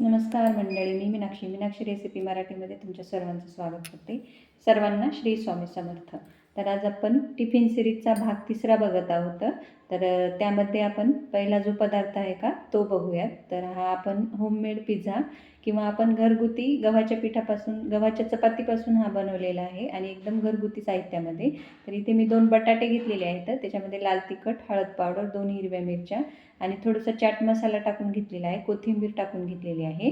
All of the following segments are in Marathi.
नमस्कार मंडळी मी मीनाक्षी. मीनाक्षी रेसिपी मराठीमध्ये तुमच्या सर्वांचं स्वागत करते. सर्वांना श्री स्वामी समर्थ. तर आज आपण टिफिन सिरीजचा भाग तिसरा बघत आहोत. तर त्यामध्ये आपण पहिला जो पदार्थ आहे का तो बघूयात. तर हा आपण होममेड पिझ्झा किंवा आपण घरगुती गव्हाच्या पिठापासून गव्हाच्या चपातीपासून हा बनवलेला आहे आणि एकदम घरगुती साहित्यामध्ये. तर इथे मी दोन बटाटे घेतलेले आहेत. त्याच्यामध्ये लाल तिखट हळद पावडर दोन हिरव्या मिरच्या आणि थोडंसं चाट मसाला टाकून घेतलेला आहे. कोथिंबीर टाकून घेतलेली आहे.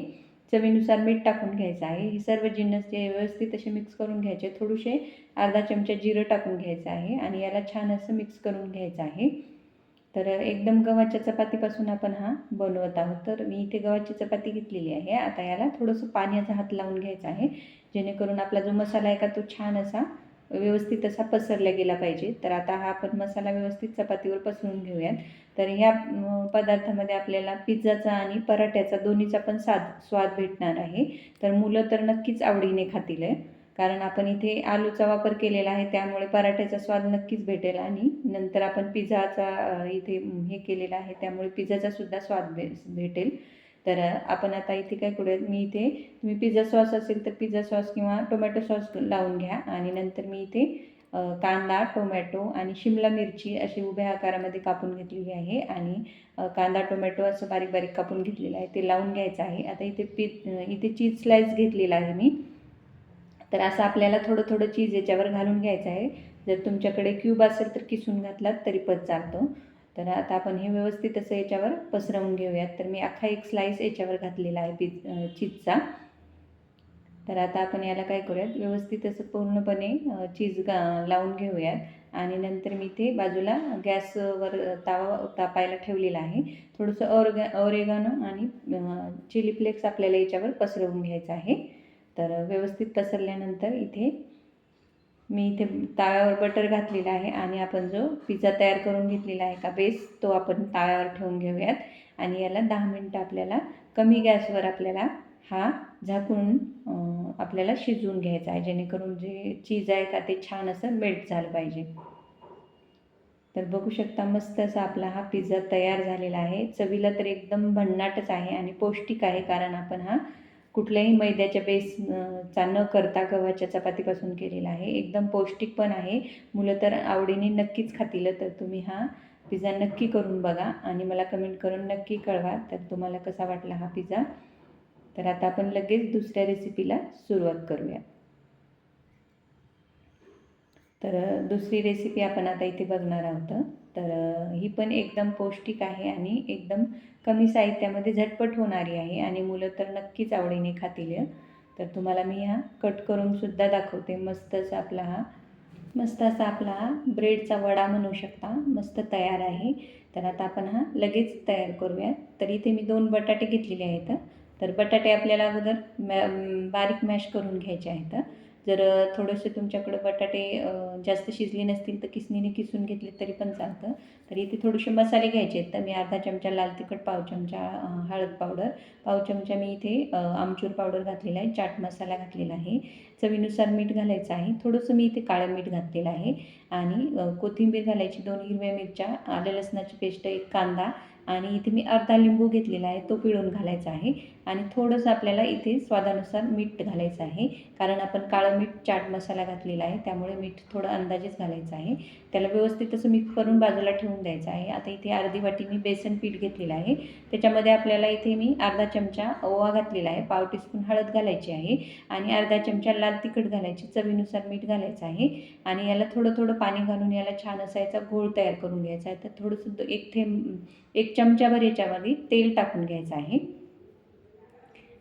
चवीनुसार मीठ टाकून घ्यायचं आहे. ही सर्व जिन्नस जे व्यवस्थित असे मिक्स करून घ्यायचे. थोडेसे अर्धा चमचा जिरं टाकून घ्यायचं आहे आणि याला छान असं मिक्स करून घ्यायचं आहे. तर एकदम गव्हाच्या चपातीपासून आपण हा बनवत आहोत. तर मी इथे गव्हाची चपाती घेतलेली आहे. आता याला थोडंसं पाण्याचा हात लावून घ्यायचा आहे. जेणेकरून आपला जो मसाला आहे का तो छान असा व्यवस्थित असा पसरला गेला पाहिजे. तर आता हा आपण मसाला व्यवस्थित चपातीवर पसरून घेऊयात. तर ह्या पदार्थामध्ये आपल्याला पिझ्झाचा आणि पराठ्याचा दोन्हीचा पण साद स्वाद भेटणार आहे तर मुलं तर नक्कीच आवडीने खातील आहे. कारण आपण इथे आलूचा वापर केलेला आहे त्यामुळे पराठ्याचा स्वाद नक्कीच भेटेल आणि नंतर आपण पिझ्झाचा इथे हे केलेला आहे त्यामुळे पिझ्झाचा सुद्धा स्वाद भे भेटेल तर आपण आता इथे काय करूयात मी इथे तुम्ही पिझ्झा सॉस असेल तर पिझ्झा सॉस किंवा टोमॅटो सॉस लावून घ्या आणि नंतर मी इथे कांदा टोमॅटो आणि शिमला मिरची अशी उभ्या आकारामध्ये कापून घेतलेली आहे आणि कांदा टोमॅटो असं बारीक बारीक कापून घेतलेलं आहे. ते लावून घ्यायचं आहे. आता इथे पी इथे चीज स्लाइस घेतलेला आहे मी. तर असं आपल्याला थोडं थोडं चीज याच्यावर घालून घ्यायचं आहे. जर तुमच्याकडे क्यूब असेल तर किसून घातलात तरी पण चालतो. तर आता आपण हे व्यवस्थित असं याच्यावर पसरवून घेऊयात. तर मी अख्खा एक स्लाईस याच्यावर घातलेला आहे पिझ चीजचा. तर आता आपण याला काय करूयात? व्यवस्थित असं पूर्णपणे चीज गा लावून घेऊयात. आणि नंतर मी ते बाजूला गॅसवर तावा तापायला ठेवलेला आहे. थोडंसं ऑर्गा ऑरेगानो आणि चिली फ्लेक्स आपल्याला याच्यावर पसरवून घ्यायचं आहे. तर व्यवस्थित पसरल्यानंतर इथे मी इथे ताव्यावर बटर घातलेला आहे आणि आपण जो पिझ्झा तयार करून घेतलेला आहे का बेस तो आपण ताव्यावर ठेवून घेऊयात. आणि याला दहा मिनटं आपल्याला कमी गॅसवर आपल्याला हा झाकून आपल्याला शिजवून घ्यायचा आहे जेणेकरून जे चीज आहे का ते छान असं मेल्ट झालं पाहिजे. तर बघू शकता मस्त असा आपला हा पिझ्झा तयार झालेला आहे. चवीला तर एकदम भन्नाटच आहे आणि पौष्टिक आहे कारण आपण हा कुठल्याही मैद्याच्या बेस चा न करता गव्हाच्या चपातीपासून केलेला आहे. एकदम पौष्टिक पण आहे. मुलं तर आवडीने नक्कीच खातील तर तुम्ही हा पिझ्झा नक्की करून बघा आणि मला कमेंट करून नक्की कळवा. तर तुम्हाला कसा वाटला हा पिझ्झा तर आता आपण लगेच दुसऱ्या रेसिपीला सुरुवात करूया. तर दुसरी रेसिपी आपण आता इथे बघणार आहोत. तर ही पण एकदम पौष्टिक आहे आणि एकदम कमी साहित्यामध्ये झटपट होणारी आहे आणि मुलं तर नक्कीच आवडीने खातील. तर तुम्हाला मी हा कट करूनसुद्धा दाखवते. मस्त असा आपला हा मस्त असा आपला हा ब्रेडचा वडा म्हणू शकता. मस्त तयार आहे. तर आता आपण हा लगेच तयार करूया. तर इथे मी दोन बटाटे घेतलेले आहेत. तर बटाटे आपल्याला अगोदर मॅ बारीक मॅश करून घ्यायचे आहेत. जर थोडेसे तुमच्याकडं बटाटे जास्त शिजले नसतील तर किसणीने किसून घेतले तरी पण चालतं. तर इथे थोडेसे मसाले घ्यायचे आहेत. तर मी अर्धा चमचा लाल तिखट पाव चमचा हळद पावडर पाव चमचा मी इथे आमचूर पावडर घातलेला आहे. चाट मसाला घातलेला आहे. चवीनुसार मीठ घालायचं आहे. थोडंसं मी इथे काळं मीठ घातलेलं आहे. आणि कोथिंबीर घालायची दोन हिरव्या मिरच्या आलं लसणाची पेस्ट एक कांदा आणि इथे मी अर्धा लिंबू घेतलेला आहे. तो पिळून घालायचा आहे. आणि थोडंसं आपल्याला इथे स्वादानुसार मीठ घालायचं आहे. कारण आपण काळं मीठ चाट मसाला घातलेला आहे त्यामुळे मीठ थोडं अंदाजेच घालायचं आहे. त्याला व्यवस्थित असं मिक्स करून बाजूला ठेवून द्यायचं आहे. आता इथे अर्धी वाटी मी बेसन पीठ घेतलेलं आहे. त्याच्यामध्ये आपल्याला इथे मी अर्धा चमचा ओवा घातलेला आहे. पाव टीस्पून हळद घालायची आहे. आणि अर्धा चमचा लाल तिखट घालायची. चवीनुसार मीठ घालायचं आहे. आणि याला थोडं थोडं पाणी घालून याला छान असायचा घोळ तयार करून घ्यायचा आहे. तर थोडंसं एक थेंब एक चमचाभर याच्यामध्ये तेल टाकून घ्यायचं आहे.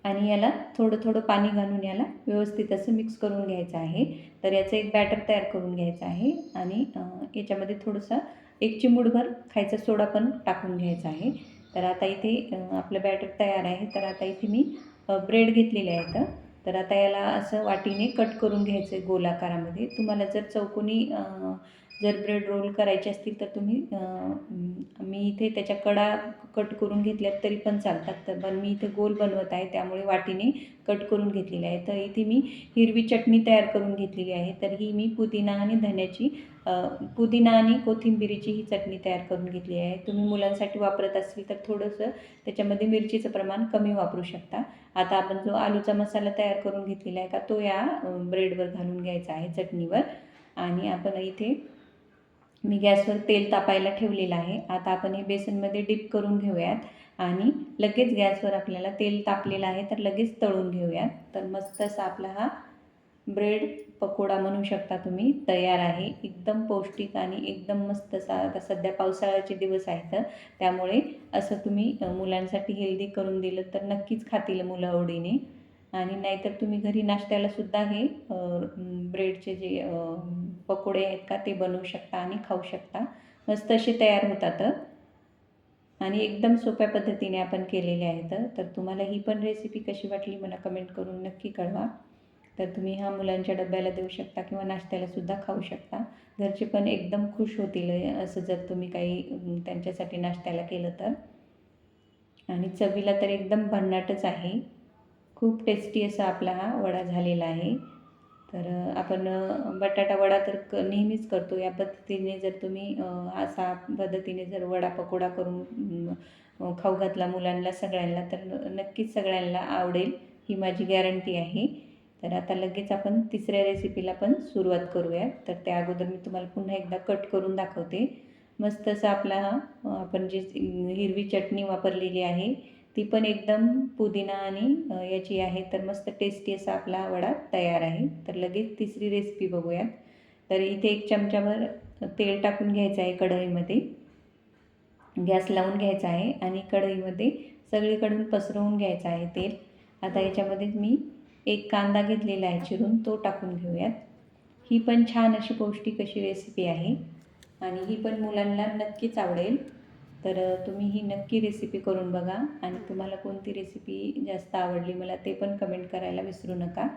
आणि याला थोडं थोडं पाणी घालून याला व्यवस्थित असं मिक्स करून घ्यायचं आहे. तर याचं एक बॅटर तयार करून घ्यायचं आहे आणि याच्यामध्ये थोडंसं एक चिमूडभर खायचा सोडा पण टाकून घ्यायचा आहे. तर आता इथे आपलं बॅटर तयार आहे. तर आता इथे मी ब्रेड घेतलेले आहेत तर आता याला असं वाटीने कट करून घ्यायचं आहे गोलाकारामध्ये. तुम्हाला जर चौकोनी जर ब्रेड रोल करायचे असतील तर तुम्ही मी इथे त्याच्या कडा कट करून घेतल्यात तरी पण चालतात. तर पण मी इथे गोल बनवत आहे त्यामुळे वाटीने कट करून घेतलेले आहे. तर इथे मी हिरवी चटणी तयार करून घेतलेली आहे. तर ही मी पुदिना आणि धन्याची पुदिना आणि कोथिंबिरीची ही चटणी तयार करून घेतली आहे. तुम्ही मुलांसाठी वापरत असतील तर थोडंसं त्याच्यामध्ये मिरचीचं प्रमाण कमी वापरू शकता. आता आपण जो आलूचा मसाला तयार करून घेतलेला आहे का तो या ब्रेडवर घालून घ्यायचा आहे चटणीवर. आणि आपण इथे मी गॅसवर तेल तापायला ठेवलेलं आहे. आता आपण हे बेसनमध्ये डिप करून घेऊयात आणि लगेच गॅसवर आपल्याला तेल तापलेलं आहे तर लगेच तळून घेऊयात. तर मस्त असा आपला हा ब्रेड पकोडा म्हणू शकता तुम्ही तयार आहे. एकदम पौष्टिक आणि एकदम मस्त असा आता सध्या पावसाळ्याचे दिवस आहेत. त्यामुळे असं तुम्ही मुलांसाठी हेल्दी करून दिलं तर नक्कीच खातील मुलं आवडीने. आणि नाहीतर तुम्ही घरी नाश्त्याला सुद्धा हे ब्रेडचे जे पकोडे आहेत का ते बनवू शकता आणि खाऊ शकता. मस्त असे तयार होतात. आणि एकदम सोप्या पद्धतीने आपण केलेले आहेत. तर तुम्हाला ही पण रेसिपी कशी वाटली मला कमेंट करून नक्की कळवा. तर तुम्ही हा मुलांच्या डब्याला देऊ शकता किंवा नाश्त्याला सुद्धा खाऊ शकता. घरचे पण एकदम खुश होतील असं जर तुम्ही काही त्यांच्यासाठी नाश्त्याला केलं तर. आणि चवीला तर एकदम भन्नाटच आहे. खूप टेस्टी असा आपला हा वडा झालेला आहे. तर आपण बटाटा वडा तर क नेहमीच करतो. या पद्धतीने जर तुम्ही असा पद्धतीने जर वडा पकोडा करून खाऊ घातला मुलांना सगळ्यांना तर नक्कीच सगळ्यांना आवडेल. ही माझी गॅरंटी आहे. तर आता लगेच आपण तिसऱ्या रेसिपीला पण सुरुवात करूया तर त्या अगोदर मी तुम्हाला पुन्हा एकदा कट करून दाखवते. मस्त असा आपला हा आपण जी हिरवी चटणी वापरलेली आहे ती पण एकदम पुदिना आणि याची आहे. तर मस्त टेस्टी असा आपला वडा तयार आहे. तर लगेच तिसरी रेसिपी बघूयात. तर इथे एक चमच्यावर तेल टाकून घ्यायचं आहे कढईमध्ये. गॅस लावून घ्यायचा आहे आणि कढईमध्ये सगळीकडून पसरवून घ्यायचं आहे तेल. आता याच्यामध्ये मी एक कांदा घेतलेला आहे चिरून तो टाकून घेऊयात. ही पण छान अशी पौष्टिक अशी रेसिपी आहे. आणि ही पण मुलांना नक्कीच आवडेल. तर तुम्ही ही नक्की रेसिपी करून बघा आणि तुम्हाला कोणती रेसिपी जास्त आवडली मला ते पण कमेंट करायला विसरू नका.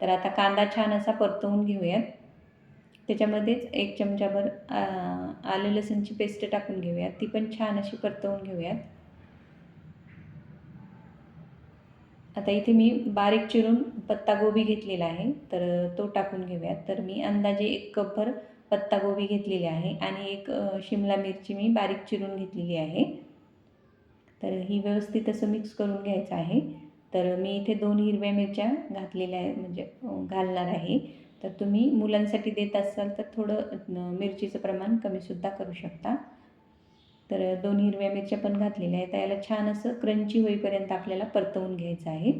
तर आता कांदा छान असा परतवून घेऊयात. त्याच्यामध्येच एक चमचाभर आलं लसूणची पेस्ट टाकून घेऊयात. ती पण छान अशी परतवून घेऊयात. आता इथे मी बारीक चिरून पत्तागोबी घेतलेला आहे. तर तो टाकून घेऊयात. तर मी अंदाजे एक कपभर पत्तागोबी घेतलेली आहे आणि एक शिमला मिरची मी बारीक चिरून घेतलेली आहे. तर ही व्यवस्थित असं मिक्स करून घ्यायचं आहे. तर मी इथे दोन हिरव्या मिरच्या घातलेल्या आहे म्हणजे घालणार आहे. तर तुम्ही मुलांसाठी देत असाल तर थोडं मिरचीचं प्रमाण कमीसुद्धा करू शकता. तर दोन हिरव्या मिरच्या पण घातलेल्या आहेत. याला छान असं क्रंची होईपर्यंत आपल्याला परतवून घ्यायचं आहे.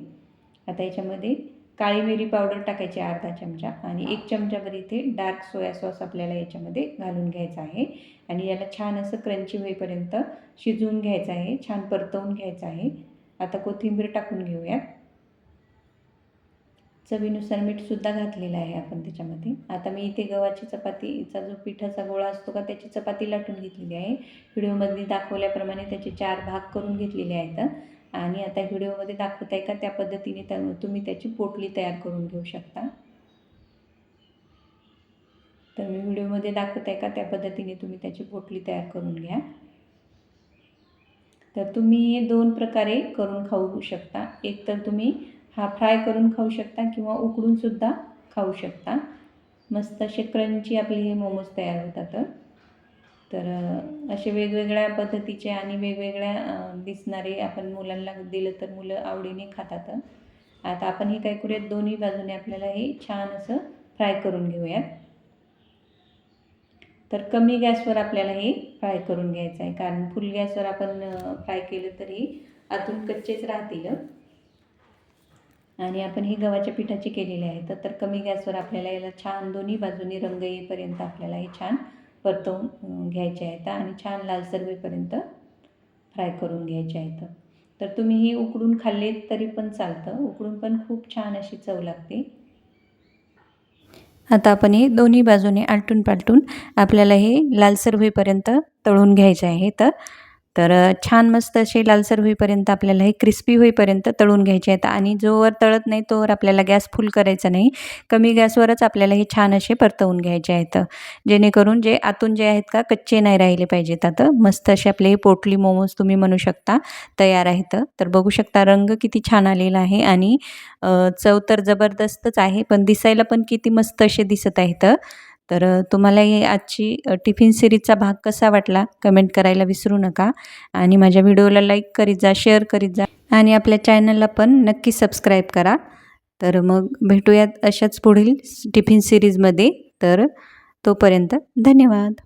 आता याच्यामध्ये काळी मिरी पावडर टाकायची अर्धा चमचा आणि एक चमचाभर इथे डार्क सोया सॉस आपल्याला याच्यामध्ये घालून घ्यायचा आहे. आणि याला छान असं क्रंची होईपर्यंत शिजवून घ्यायचं आहे. छान परतवून घ्यायचं आहे. आता कोथिंबीर टाकून घेऊयात चवीनुसार मीठसुद्धा घातलेलं आहे आपण त्याच्यामध्ये. आता मी इथे गव्हाची चपातीचा जो पिठाचा गोळा असतो का त्याची चपाती लाटून घेतलेली आहे. व्हिडिओमध्ये दाखवल्याप्रमाणे त्याचे चार भाग करून घेतलेले आहेत. आणि आता व्हिडिओमध्ये दाखवत आहे का? त्या पद्धतीने त्या तुम्ही त्याची पोटली तयार करून घेऊ शकता. तर मी व्हिडिओमध्ये दाखवत आहे का? त्या पद्धतीने तुम्ही त्याची पोटली तयार करून घ्या. तर तुम्ही हे दोन प्रकारे करून खाऊ शकता. एक तर तुम्ही हा फ्राय करून खाऊ शकता किंवा उकडूनसुद्धा खाऊ शकता. मस्त असे क्रंची आपले हे मोमोज तयार होतात. तर असे वेगवेगळ्या पद्धतीचे आणि वेगवेगळ्या दिसणारे आपण मुलांना दिलं तर मुलं आवडीने खातात. आता आपण हे काय करूयात? दोन्ही बाजूने आपल्याला हे छान असं फ्राय करून घेऊयात. तर कमी गॅसवर आपल्याला हे फ्राय करून घ्यायचं आहे. कारण फुल गॅसवर आपण फ्राय केलं तरी आतून कच्चेच राहतील. आणि आपण हे गव्हाच्या पिठाचे केलेले आहे. तर कमी गॅसवर आपल्याला याला छान दोन्ही बाजूनी रंग येईपर्यंत आपल्याला हे छान परतवून घ्यायचे आहेत आणि छान लालसर होईपर्यंत फ्राय करून घ्यायचे आहेत. तर तुम्ही हे उकडून खाल्ले तरी पण चालतं. उकडून पण खूप छान अशी चव लागते. आता आपण हे दोन्ही बाजूने आलटून पालटून आपल्याला हे लालसर होईपर्यंत तळून घ्यायचे आहे. तर तर छान मस्त असे लालसर होईपर्यंत आपल्याला हे क्रिस्पी होईपर्यंत तळून घ्यायचे आहेत आणि जोवर तळत नाही तोवर आपल्याला गॅस फुल करायचा नाही. कमी गॅसवरच आपल्याला हे छान असे परतवून घ्यायचे आहेत. जेणेकरून जे आतून जे आहेत का कच्चे नाही राहिले पाहिजेत आता. मस्त असे आपले हे पोटली मोमोज तुम्ही म्हणू शकता तयार आहेत. तर बघू शकता रंग किती छान आलेला आहे आणि चव तर जबरदस्तच आहे पण दिसायला पण किती मस्त असे दिसत आहेत. तर तुम्हाला ही आजची टिफिन सिरीजचा भाग कसा वाटला? कमेंट करायला विसरू नका. आणि माझ्या व्हिडिओला लाईक करीत जा शेअर करीत जा. आणि आपल्या चॅनलला पण नक्की सबस्क्राईब करा. तर मग भेटूयात अशाच पुढील टिफिन सिरीजमध्ये. तर तोपर्यंत धन्यवाद.